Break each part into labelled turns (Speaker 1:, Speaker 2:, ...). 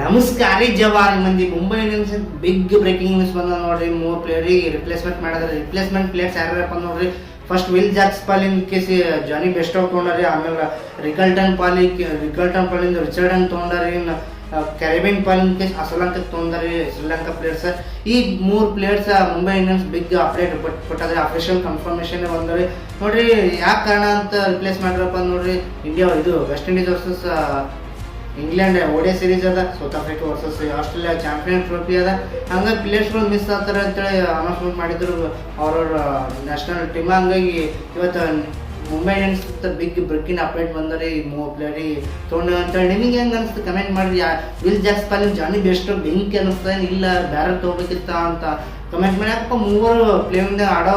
Speaker 1: ನಮಸ್ಕಾರ ಜವಾರಿ ಮಂದಿ. Mumbai Indians big breaking news ಬಂದ ನೋಡ್ರಿ. ಮೂರು ಪ್ಲೇಯರ್ ರಿಪ್ಲೇಸ್ಮೆಂಟ್ ಮಾಡಿದ್ರೆ. ರಿಪ್ಲೇಸ್ಮೆಂಟ್ ಪ್ಲೇಯರ್ಸ್ ಯಾರ್ಯಾರಪ್ಪ ನೋಡ್ರಿ. ಫಸ್ಟ್ ವಿಲ್ ಜಾಕ್ಸ್ ಪಾಲಿನ್ ಕೇಸಿ ಜಾನಿ ಬೆಸ್ಟ್ ಔಟ್ ತೊಗೊಂಡಾರಿ. ಆಮೇಲೆ ರಿಕಲ್ಟನ್ ಪಾಲಿ ರಿಕಲ್ಟನ್ ಪಾಲಿಂದ ರಿಚರ್ಡನ್ ತೊಗೊಂಡಾರಿ. ಕ್ಯಾರಿಬಿಯನ್ ಪಾಲಿನ್ ಕೇಸ್ ಅಸಲಂಕಕ್ಕೆ ತೊಗೊಂಡಾರಿ. ಶ್ರೀಲಂಕಾ ಪ್ಲೇಯರ್ಸ್ ಈ ಮೂರು players Mumbai Indians big update ಕೊಟ್ಟಾದ್ರೆ official confirmation ಬಂದ್ರಿ ನೋಡ್ರಿ, ಯಾಕೆ ಕಾರಣ ಅಂತ ರಿಪ್ಲೇಸ್ ಮಾಡ್ರಪ್ಪ ನೋಡ್ರಿ. ಇಂಡಿಯಾ ಇದು ವೆಸ್ಟ್ ಇಂಡೀಸ್ ವರ್ಸಸ್ ಇಂಗ್ಲೆಂಡ್ ಓಡಿಯಾ ಸೀರೀಸ್ ಅದ South Africa versus Australia champion trophy ಅದ. ಹಂಗಾಗಿ ಪ್ಲೇಯರ್ಸ್ಗಳು ಮಿಸ್ ಆಗ್ತಾರೆ ಅಂತೇಳಿ ಅನೌನ್ಸ್ಮೆಂಟ್ ಮಾಡಿದ್ರು ಅವ್ರವ್ರ ನ್ಯಾಷನಲ್ ಟೀಮ್ ಹಂಗಾಗಿ ಇವತ್ತು Mumbai Indians big breaking update ಬಂದರೆ ಈ ಮೂವ್ ಪ್ಲೇಯರ್ ತೊಗೊಂಡು ಅಂತೇಳಿ ನಿಮಗೆ ಹೆಂಗೆ ಅನಿಸ್ತು? ಕಮೆಂಟ್ ಮಾಡಿರಿ. ವಿಲ್ ಜಾಕ್ಸ್ ಪಾಲಿ ಜಾನಿ ಬೆಸ್ಟ್ ಬೆಂಕಿ ಅನಿಸ್ತದೆ ಇಲ್ಲ ಬೇರೆ ತೊಗೋಬೇಕಿತ್ತ ಅಂತ ಕಮೆಂಟ್ ಮಾಡಿ. ಯಾಕಪ್ಪ ಮೂವರು ಪ್ಲೇಯಿಂದ ಆಡೋ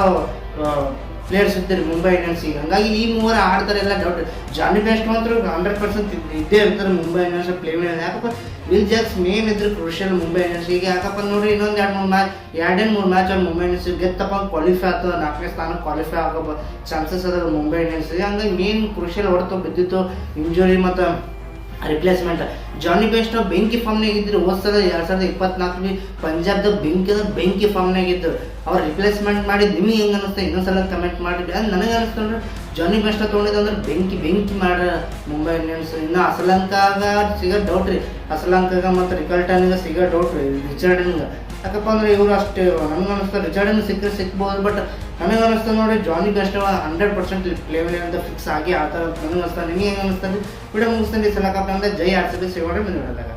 Speaker 1: ಪ್ಲೇಯರ್ಸ್ ಇದ್ದಾರೆ ಮುಂಬೈ ಇಂಡಿಯನ್ಸ್ ಈಗ. ಹಂಗಾಗಿ ಈ ಮೂವರು ಆಡ್ತಾರೆ ಎಲ್ಲ ಡೌಟ್ ಜಾನಿ ಬೆಸ್ಟ್ ಮಾತ್ರ ಹಂಡ್ರೆಡ್ ಪರ್ಸೆಂಟ್ ಇದ್ದೇ ಇರ್ತಾರೆ ಮುಂಬೈ ಇಂಡಿಯನ್ಸ್ ಪ್ಲೇ ಯಾಕಪ್ಪ? ವಿಲ್ ಜಾಕ್ಸ್ ಮೇನ್ ಇದ್ರೆ ಕ್ರೂಷಿಯಲ್ ಮುಂಬೈ ಇಂಡಿಯನ್ಸ್ ಈಗ ಯಾಕಪ್ಪ ನೋಡ್ರಿ, ಇನ್ನೊಂದು ಎರಡು ಮೂರು ಮ್ಯಾಚ್ ಎರಡೇ ಮೂರು ಮ್ಯಾಚ್ ಅವ್ರು ಮುಂಬೈ ಇಂಡಿಯನ್ಸ್ ಗೆತ್ತಪ್ಪ ಕ್ವಾಲಿಫೈ ಆಗ್ತದೆ, ನಾಲ್ಕನೇ ಸ್ಥಾನ ಕ್ವಾಲಿಫೈ ಆಗೋ ಚಾನ್ಸಸ್ ಅದ ಮುಂಬೈ ಇಂಡಿಯನ್ಸ್ ಹಂಗಾಗಿ ಮೇನ್ ಕ್ರೂಷಿಯಲ್ ಹೊಡೆತು ಬಿದ್ದಿತ್ತು ಇಂಜುರಿ ಮತ್ತು ರಿಪ್ಲೇಸ್ಮೆಂಟ್ ಜಾನಿ ಬೆಸ್ಟ್ ಬೆಂಕಿ ಫಾರ್ಮ್ನಾಗ ಇದ್ರು, ಹೋದ ಸಲ ಎರಡು ಸಾವಿರದ ಇಪ್ಪತ್ನಾಲ್ಕರಲ್ಲಿ ಪಂಜಾಬ್ದ ಬೆಂಕಿ ಬೆಂಕಿ ಫಾರ್ಮ್ನಾಗ ಇದ್ದರು ಅವ್ರು ರಿಪ್ಲೇಸ್ಮೆಂಟ್ ಮಾಡಿ ನಿಮಗೆ ಹೆಂಗೆ ಅನಿಸ್ತಾ? ಇನ್ನೊಂದ್ಸಲ ಕಮೆಂಟ್ ಮಾಡಿದ್ರೆ ನನಗೆ ಅನಿಸ್ತು ಅಂದ್ರೆ ಜಾನಿ ಬೆಸ್ಟ್ ತೊಗೊಂಡಿದ್ದು ಅಂದ್ರೆ ಬೆಂಕಿ ಬೆಂಕಿ ಮಾಡ ಮುಂಬೈ ಇಂಡಿಯನ್ಸ್. ಇನ್ನು ಅಸಲಂಕಾಗ ಸಿಗೋ ಡೌಟ್ ರೀ. ಅಸಲಂಕಾಗ ಮತ್ತು ರಿಕಲ್ಟನ್ಗೆ ಸಿಗೋ ಡೌಟ್ ರೀ. ರಿಚರ್ಡನ್ಗೆ ಯಾಕಪ್ಪ ಅಂದ್ರೆ ಇವರು ಅಷ್ಟು, ನನಗೆ ಅನಿಸ್ತಾ ರಿಚರ್ಡನ್ ಸಿಕ್ಕರೆ ಸಿಕ್ಬೋದು ಬಟ್ ನನಗೆ ಅನಿಸ್ತಾ ನೋಡಿ ಜಾನಿ ಬೆಸ್ಟ್ ಹಂಡ್ರೆಡ್ ಪರ್ಸೆಂಟ್ ಪ್ಲೇವೇ ಅಂತ ಫಿಕ್ಸ್ ಆಗಿ ಆಡ್ತಾರೆ ನನಗೆ ಅನಿಸ್ತಾ. ನಿಮಗೆ ಹೆಂಗೆ ಅನಿಸ್ತಾರೆ ವಿಡಿಯೋ ಮುಗಿಸ್ತೀನಿ. ಸಲಕಪ್ಪ ಅಂದ್ರೆ ಜೈ ಆರ್ ಸಿ ಬಿ. ಬಂದಿರೋದಾಗ